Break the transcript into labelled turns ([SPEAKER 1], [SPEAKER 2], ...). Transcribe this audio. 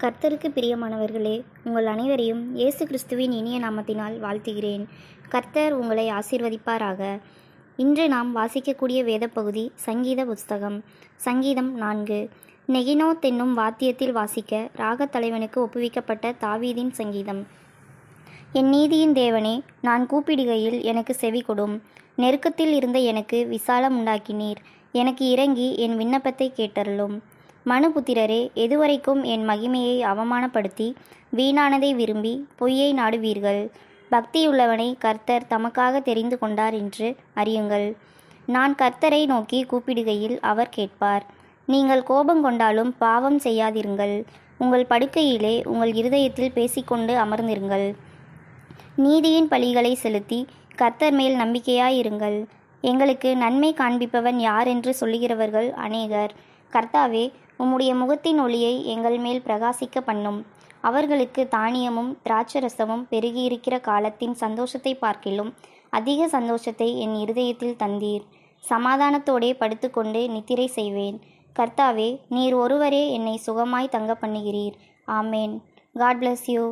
[SPEAKER 1] கர்த்தருக்கு பிரியமானவர்களே உங்கள் அனைவரையும் இயேசு கிறிஸ்துவின் இனிய நாமத்தினால் வாழ்த்துகிறேன். கர்த்தர் உங்களை ஆசீர்வதிப்பாராக. இன்று நாம் வாசிக்கக்கூடிய வேத பகுதி சங்கீத புஸ்தகம் சங்கீதம் நான்கு. நெகினோ தென்னும் வாத்தியத்தில் வாசிக்க ராகத் தலைவனுக்கு ஒப்புவிக்கப்பட்ட தாவீதின் சங்கீதம். என் நீதியின் தேவனே நான் கூப்பிடுகையில் எனக்கு செவி கொடும். நெருக்கத்தில் இருந்த எனக்கு விசாலம் உண்டாக்கினீர். எனக்கு இறங்கி என் விண்ணப்பத்தை கேட்டருளும். மனுபுத்திரரே எதுவரைக்கும் என் மகிமையை அவமானப்படுத்தி வீணானதை விரும்பி பொய்யை நாடுவீர்கள்? பக்தியுள்ளவனை கர்த்தர் தமக்காக தெரிந்து கொண்டார் என்று அறியுங்கள். நான் கர்த்தரை நோக்கி கூப்பிடுகையில் அவர் கேட்பார். நீங்கள் கோபம் கொண்டாலும் பாவம் செய்யாதிருங்கள் உங்கள் படுக்கையிலே உங்கள் இருதயத்தில் பேசிக்கொண்டு அமர்ந்திருங்கள். நீதியின் பலிகளை செலுத்தி கர்த்தர் மேல் நம்பிக்கையாயிருங்கள். எங்களுக்கு நன்மை காண்பிப்பவன் யார் என்று சொல்லுகிறவர்கள் அநேகர். கர்த்தாவே உம்முடைய முகத்தின் ஒளியை எங்கள் மேல் பிரகாசிக்க பண்ணும். அவர்களுக்கு தானியமும் திராட்சரசமும் பெருகியிருக்கிற காலத்தின் சந்தோஷத்தை பார்க்கிலும் அதிக சந்தோஷத்தை என் இருதயத்தில் தந்தீர். சமாதானத்தோடே படுத்துக்கொண்டு நித்திரை செய்வேன். கர்த்தாவே நீர் ஒருவரே என்னை சுகமாய் தங்க பண்ணுகிறீர். ஆமேன். God bless you.